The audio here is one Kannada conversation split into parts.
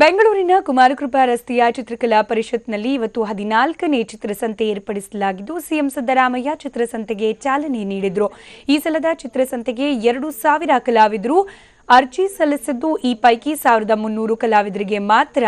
ಬೆಂಗಳೂರಿನ ಕುಮಾರಕೃಪಾ ರಸ್ತೆಯ ಚಿತ್ರಕಲಾ ಪರಿಷತ್ನಲ್ಲಿ ಇವತ್ತು ಹದಿನಾಲ್ಕನೇ ಚಿತ್ರಸಂತೆ ಏರ್ಪಡಿಸಲಾಗಿದ್ದು, ಸಿಎಂ ಸಿದ್ದರಾಮಯ್ಯ ಚಿತ್ರಸಂತೆಗೆ ಚಾಲನೆ ನೀಡಿದರು. ಈ ಸಲದ ಚಿತ್ರಸಂತೆಗೆ ಎರಡು ಸಾವಿರ ಕಲಾವಿದರು ಅರ್ಜಿ ಸಲ್ಲಿಸಿದ್ದು, ಈ ಪೈಕಿ ಸಾವಿರದ ಮುನ್ನೂರು ಕಲಾವಿದರಿಗೆ ಮಾತ್ರ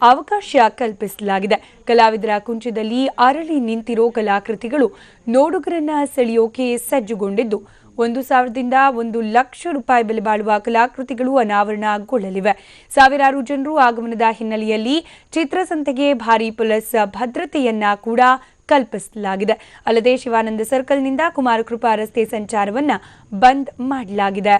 ಅವಕಾಶ ಕಲ್ಪಿಸಲಾಗಿದೆ. ಕಲಾವಿದರ ಕುಂಚದಲ್ಲಿ ಅರಳಿ ನಿಂತಿರೋ ಕಲಾಕೃತಿಗಳು ನೋಡುಗರನ್ನ ಸೆಳೆಯೋಕೆ ಸಜ್ಜುಗೊಂಡಿದ್ದು ಒಂದು ಸಾವಿರದಿಂದ ಒಂದು ಲಕ್ಷ ರೂಪಾಯಿ ಬೆಲೆ ಬಾಳುವ ಕಲಾಕೃತಿಗಳು ಅನಾವರಣಗೊಳ್ಳಲಿವೆ. ಸಾವಿರಾರು ಜನರು ಆಗಮನದ ಹಿನ್ನೆಲೆಯಲ್ಲಿ ಚಿತ್ರಸಂತೆಗೆ ಭಾರಿ ಪೊಲೀಸ್ ಭದ್ರತೆಯನ್ನ ಕೂಡ ಕಲ್ಪಿಸಲಾಗಿದೆ. ಅಲ್ಲದೆ ಶಿವಾನಂದ ಸರ್ಕಲ್ನಿಂದ ಕುಮಾರಕೃಪಾ ರಸ್ತೆ ಸಂಚಾರವನ್ನ ಬಂದ್ ಮಾಡಲಾಗಿದೆ.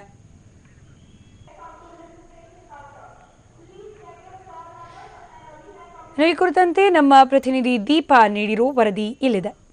ಈ ಕುರಿತಂತೆ ನಮ್ಮ ಪ್ರತಿನಿಧಿ ದೀಪಾ ನೀಡಿರೋ ವರದಿ ಇಲ್ಲಿದೆ.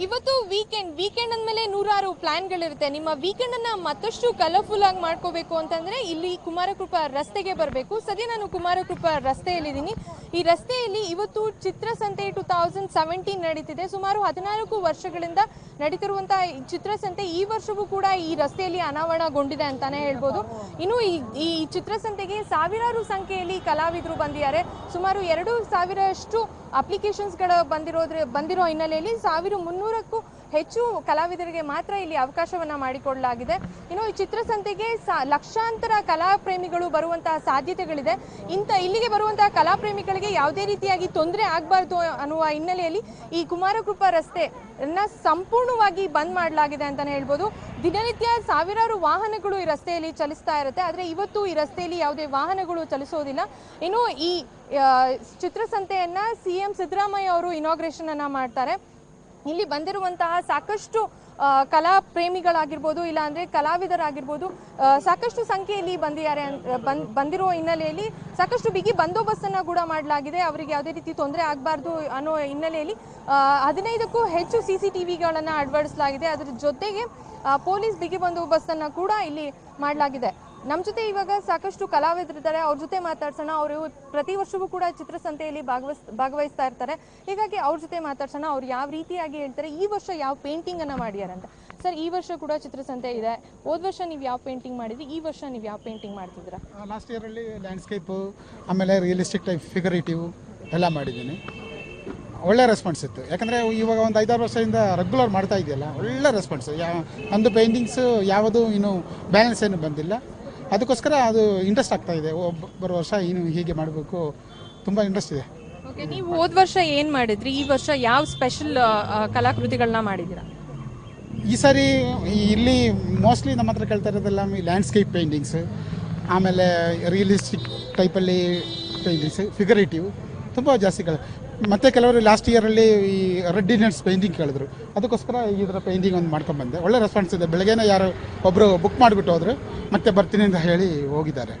ಇವತ್ತು ವೀಕೆಂಡ್ ವೀಕೆಂಡ್ ಅಂದಮೇಲೆ ನೂರಾರು ಪ್ಲ್ಯಾನ್ಗಳಿರುತ್ತೆ ನಿಮ್ಮ ವೀಕೆಂಡ್ ಅನ್ನ ಮತ್ತಷ್ಟು ಕಲರ್ಫುಲ್ ಆಗಿ ಮಾಡ್ಕೋಬೇಕು ಅಂತಂದ್ರೆ ಇಲ್ಲಿ ಕುಮಾರಕೃಪಾ ರಸ್ತೆಗೆ ಬರಬೇಕು. ಸದ್ಯ ನಾನು ಕುಮಾರಕೃಪಾ ರಸ್ತೆಯಲ್ಲಿದ್ದೀನಿ. ಈ ರಸ್ತೆಯಲ್ಲಿ ಇವತ್ತು ಚಿತ್ರಸಂತೆ ಟೂ ತೌಸಂಡ್ ಸೆವೆಂಟೀನ್ ನಡೀತಿದೆ. ಸುಮಾರು ಹದಿನಾಲ್ಕು ವರ್ಷಗಳಿಂದ ನಡೀತಿರುವಂತಹ ಚಿತ್ರಸಂತೆ ಈ ವರ್ಷವೂ ಕೂಡ ಈ ರಸ್ತೆಯಲ್ಲಿ ಅನಾವರಣಗೊಂಡಿದೆ ಅಂತಾನೆ ಹೇಳ್ಬೋದು. ಇನ್ನು ಈ ಚಿತ್ರಸಂತೆಗೆ ಸಾವಿರಾರು ಸಂಖ್ಯೆಯಲ್ಲಿ ಕಲಾವಿದರು ಬಂದಿದ್ದಾರೆ. ಸುಮಾರು ಎರಡು ಸಾವಿರಷ್ಟು ಅಪ್ಲಿಕೇಶನ್ಸ್ಗಳು ಬಂದಿರೋದ್ರ ಬಂದಿರೋ ಹಿನ್ನೆಲೆಯಲ್ಲಿ ಸಾವಿರ ಮುನ್ನೂರಕ್ಕೂ ಹೆಚ್ಚು ಕಲಾವಿದರಿಗೆ ಮಾತ್ರ ಇಲ್ಲಿ ಅವಕಾಶವನ್ನ ಮಾಡಿಕೊಡಲಾಗಿದೆ. ಇನ್ನು ಈ ಚಿತ್ರಸಂತೆಗೆ ಲಕ್ಷಾಂತರ ಕಲಾ ಪ್ರೇಮಿಗಳು ಬರುವಂತಹ ಸಾಧ್ಯತೆಗಳಿದೆ. ಇಂಥ ಇಲ್ಲಿಗೆ ಬರುವಂತಹ ಕಲಾ ಪ್ರೇಮಿಗಳಿಗೆ ಯಾವುದೇ ರೀತಿಯಾಗಿ ತೊಂದರೆ ಆಗಬಾರ್ದು ಅನ್ನುವ ಹಿನ್ನೆಲೆಯಲ್ಲಿ ಈ ಕುಮಾರಕೃಪಾ ರಸ್ತೆ ಸಂಪೂರ್ಣವಾಗಿ ಬಂದ್ ಮಾಡಲಾಗಿದೆ ಅಂತಾನೆ ಹೇಳ್ಬೋದು. ದಿನನಿತ್ಯ ಸಾವಿರಾರು ವಾಹನಗಳು ಈ ರಸ್ತೆಯಲ್ಲಿ ಚಲಿಸ್ತಾ ಇರುತ್ತೆ. ಆದರೆ ಇವತ್ತು ಈ ರಸ್ತೆಯಲ್ಲಿ ಯಾವುದೇ ವಾಹನಗಳು ಚಲಿಸೋದಿಲ್ಲ. ಇನ್ನು ಈ ಚಿತ್ರಸಂತೆಯನ್ನ ಸಿ ಎಂ ಸಿದ್ದರಾಮಯ್ಯ ಅವರು ಇನಾಗ್ರೇಷನ್ ಅನ್ನ ಮಾಡ್ತಾರೆ. ಇಲ್ಲಿ ಬಂದಿರುವಂತಹ ಸಾಕಷ್ಟು ಕಲಾ ಪ್ರೇಮಿಗಳಾಗಿರ್ಬೋದು ಇಲ್ಲ ಅಂದ್ರೆ ಕಲಾವಿದರಾಗಿರ್ಬೋದು ಸಾಕಷ್ಟು ಸಂಖ್ಯೆಯಲ್ಲಿ ಬಂದಿದ್ದಾರೆ ಬಂದಿರುವ ಬಂದ್, ಬಂದಿರೋ ಹಿನ್ನೆಲೆಯಲ್ಲಿ ಸಾಕಷ್ಟು ಬಿಗಿ ಬಂದೋಬಸ್ತನ್ನ ಕೂಡ ಮಾಡಲಾಗಿದೆ. ಅವರಿಗೆ ಯಾವುದೇ ರೀತಿ ತೊಂದರೆ ಆಗಬಾರ್ದು ಅನ್ನೋ ಹಿನ್ನೆಲೆಯಲ್ಲಿ ಹದಿನೈದಕ್ಕೂ ಹೆಚ್ಚು ಸಿ ಸಿ ಟಿ ವಿಗಳನ್ನು ಅಳವಡಿಸಲಾಗಿದೆ ಅದರ ಜೊತೆಗೆ ಪೊಲೀಸ್ ಬಿಗಿ ಬಂದೋಬಸ್ತನ್ನು ಕೂಡ ಇಲ್ಲಿ ಮಾಡಲಾಗಿದೆ. ನಮ್ಮ ಜೊತೆ ಇವಾಗ ಸಾಕಷ್ಟು ಕಲಾವಿದರಿದ್ದಾರೆ. ಅವ್ರ ಜೊತೆ ಮಾತಾಡ್ಸೋಣ. ಅವರು ಪ್ರತಿ ವರ್ಷವೂ ಕೂಡ ಚಿತ್ರಸಂತೆಯಲ್ಲಿ ಭಾಗವಹಿಸ್ ಭಾಗವಹಿಸ್ತಾ ಇರ್ತಾರೆ. ಹೀಗಾಗಿ ಅವ್ರ ಜೊತೆ ಮಾತಾಡ್ಸೋಣ. ಅವ್ರು ಯಾವ ರೀತಿಯಾಗಿ ಹೇಳ್ತಾರೆ. ಈ ವರ್ಷ ಯಾವ ಪೇಂಟಿಂಗ್ ಅನ್ನ ಮಾಡ್ಯಾರಂತ ಸರ್, ಈ ವರ್ಷ ಕೂಡ ಚಿತ್ರಸಂತೆ ಇದೆ. ಹೋದ ವರ್ಷ ನೀವು ಯಾವ ಪೇಂಟಿಂಗ್ ಮಾಡಿದ್ರಿ? ಈ ವರ್ಷ ನೀವು ಯಾವ ಪೇಂಟಿಂಗ್ ಮಾಡ್ತಿದ್ದೀರಾ? ಲಾಸ್ಟ್ ಇಯರಲ್ಲಿ ಲ್ಯಾಂಡ್ಸ್ಕೇಪು ಆಮೇಲೆ ರಿಯಲಿಸ್ಟಿಕ್ ಟೈಪ್ ಫಿಗರೇಟಿವ್ ಎಲ್ಲ ಮಾಡಿದ್ದೀನಿ. ಒಳ್ಳೆ ರೆಸ್ಪಾನ್ಸ್ ಇತ್ತು. ಯಾಕಂದರೆ ಇವಾಗ ಒಂದು ಐದಾರು ವರ್ಷದಿಂದ ರೆಗ್ಯುಲರ್ ಮಾಡ್ತಾ ಇದೆಯಲ್ಲ, ಒಳ್ಳೆ ರೆಸ್ಪಾನ್ಸ್ ಯಾ, ನಂದು ಪೇಂಟಿಂಗ್ಸು ಯಾವುದು ಇನ್ನೂ ಬ್ಯಾಲೆನ್ಸ್ ಏನು ಬಂದಿಲ್ಲ. ಅದಕ್ಕೋಸ್ಕರ ಅದು ಇಂಟ್ರೆಸ್ಟ್ ಆಗ್ತಾ ಇದೆ. ಒಬ್ಬ ಬರೋ ವರ್ಷ ಏನು ಹೀಗೆ ಮಾಡಬೇಕು ತುಂಬ ಇಂಟ್ರೆಸ್ಟ್ ಇದೆ. ಓಕೆ ನೀವು ಹೋದ ವರ್ಷ ಏನು ಮಾಡಿದ್ರಿ? ಈ ವರ್ಷ ಯಾವ ಸ್ಪೆಷಲ್ ಕಲಾಕೃತಿಗಳನ್ನ ಮಾಡಿದ್ದೀರಾ? ಈ ಸಾರಿ ಇಲ್ಲಿ ಮೋಸ್ಟ್ಲಿ ನಮ್ಮ ಹತ್ರ ಕೇಳ್ತಾ ಇರೋದೆಲ್ಲ ಲ್ಯಾಂಡ್ಸ್ಕೇಪ್ ಪೇಂಟಿಂಗ್ಸ್ ಆಮೇಲೆ ರಿಯಲಿಸ್ಟಿಕ್ ಟೈಪಲ್ಲಿ ಪೇಂಟಿಂಗ್ಸ್ ಫಿಗರೇಟಿವ್ ತುಂಬ ಜಾಸ್ತಿ ಮತ್ತೆ ಕೆಲವರು ಲಾಸ್ಟ್ ಇಯರಲ್ಲಿ ಈ ರೆಡ್ ಇನ್ಸ್ ಪೇಂಟಿಂಗ್ ಕೇಳಿದ್ರು. ಅದಕ್ಕೋಸ್ಕರ ಈ ಥರ ಪೇಂಟಿಂಗ್ ಒಂದು ಮಾಡ್ಕೊಂಡ್ಬಂದೆ ಒಳ್ಳೆ ರೆಸ್ಪಾನ್ಸ್ ಇದೆ. ಬೆಳಗ್ಗೆನೇ ಯಾರು ಒಬ್ಬರು ಬುಕ್ ಮಾಡಿಬಿಟ್ಟು ಹೋದ್ರು. ಮತ್ತೆ ಬರ್ತೀನಿ ಅಂತ ಹೇಳಿ ಹೋಗಿದ್ದಾರೆ.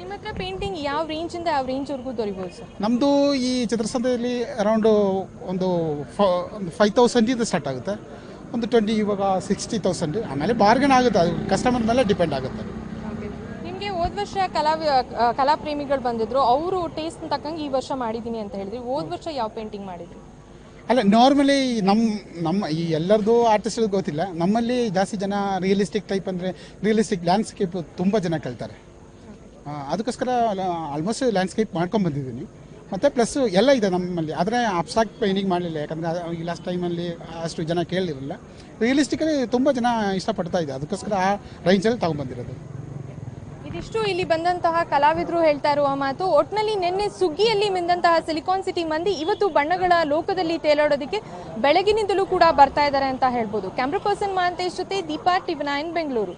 ನಿಮ್ಮ ಹತ್ರ ಪೇಂಟಿಂಗ್ ಯಾವ ರೇಂಜಿಂದ ಯಾವ ರೇಂಜ್ವರೆಗೂ ದೊರಿಬೋದು ಸರ್ ನಮ್ಮದು ಈ ಚಿತ್ರಸಂತೆಯಲ್ಲಿ ಅರೌಂಡು ಒಂದು ಫ ಒಂದು ಫೈವ್ ತೌಸಂಡಿಂದ ಸ್ಟಾರ್ಟ್ ಆಗುತ್ತೆ. ಒಂದು ಟ್ವೆಂಟಿ ಇವಾಗ ಸಿಕ್ಸ್ಟಿ ತೌಸಂಡ್ ಆಮೇಲೆ ಬಾರ್ಗನ್ ಆಗುತ್ತೆ. ಅದು ಕಸ್ಟಮರ್ ಮೇಲೆ ಡಿಪೆಂಡ್ ಆಗುತ್ತೆ. ನಿಮಗೆ ಹೋದ ವರ್ಷ ಕಲಾ ಕಲಾ ಪ್ರೇಮಿಗಳು ಬಂದಿದ್ರು, ಅವರು ಟೇಸ್ಟ್ ತಕ್ಕಂಗೆ ಈ ವರ್ಷ ಮಾಡಿದ್ದೀನಿ ಅಂತ ಹೇಳಿದ್ರಿ. ಹೋದ ವರ್ಷ ಯಾವ ಪೇಂಟಿಂಗ್ ಮಾಡಿದ್ರಿ? ಅಲ್ಲ ನಾರ್ಮಲಿ ನಮ್ಮ ನಮ್ಮ ಈ ಎಲ್ಲರದು ಆರ್ಟಿಸ್ಟ್ ಗೊತ್ತಿಲ್ಲ. ನಮ್ಮಲ್ಲಿ ಜಾಸ್ತಿ ಜನ ರಿಯಲಿಸ್ಟಿಕ್ ಟೈಪ್ ಅಂದರೆ ರಿಯಲಿಸ್ಟಿಕ್ ಲ್ಯಾಂಡ್ಸ್ಕೇಪ್ ತುಂಬ ಜನ ಕೇಳ್ತಾರೆ ಅದಕ್ಕೋಸ್ಕರ ಆಲ್ಮೋಸ್ಟ್ ಲ್ಯಾಂಡ್ಸ್ಕೇಪ್ ಮಾಡ್ಕೊಂಡು ಬಂದಿದ್ದೀನಿ. ಮತ್ತು ಪ್ಲಸ್ ಎಲ್ಲ ಇದೆ ನಮ್ಮಲ್ಲಿ. ಆದರೆ ಅಬ್ಸ್ಟ್ರಾಕ್ಟ್ ಪೇಂಟಿಂಗ್ ಮಾಡಲಿಲ್ಲ, ಯಾಕಂದರೆ ಈ ಲಾಸ್ಟ್ ಟೈಮಲ್ಲಿ ಅಷ್ಟು ಜನ ಕೇಳಿರಲಿಲ್ಲ ರಿಯಲಿಸ್ಟಿಕಲಿ ತುಂಬ ಜನ ಇಷ್ಟಪಡ್ತಾ ಇದೆ ಅದಕ್ಕೋಸ್ಕರ ಆ ರೇಂಜಲ್ಲಿ ತೊಗೊಂಬಂದಿರೋದು ಇದಿಷ್ಟು ಇಲ್ಲಿ ಬಂದಂತಹ ಕಲಾವಿದರು ಹೇಳ್ತಾ ಇರುವ ಮಾತು, ಒಟ್ನಲ್ಲಿ ನಿನ್ನೆ ಸುಗ್ಗಿಯಲ್ಲಿ ಮಿಂದಂತಹ ಸಿಲಿಕಾನ್ ಸಿಟಿ ಮಂದಿ ಇವತ್ತು ಬಣ್ಣಗಳ ಲೋಕದಲ್ಲಿ ತೇಲಾಡೋದಕ್ಕೆ ಬೆಳಗಿನಿಂದಲೂ ಕೂಡ ಬರ್ತಾ ಇದ್ದಾರೆ ಅಂತ ಹೇಳ್ಬೋದು. ಕ್ಯಾಮ್ರಾ ಪರ್ಸನ್ ಮಹಾಂತೇಶ್ ಜೊತೆ ದೀಪಾ ಟಿವಿ ನೈನ್, ಬೆಂಗಳೂರು.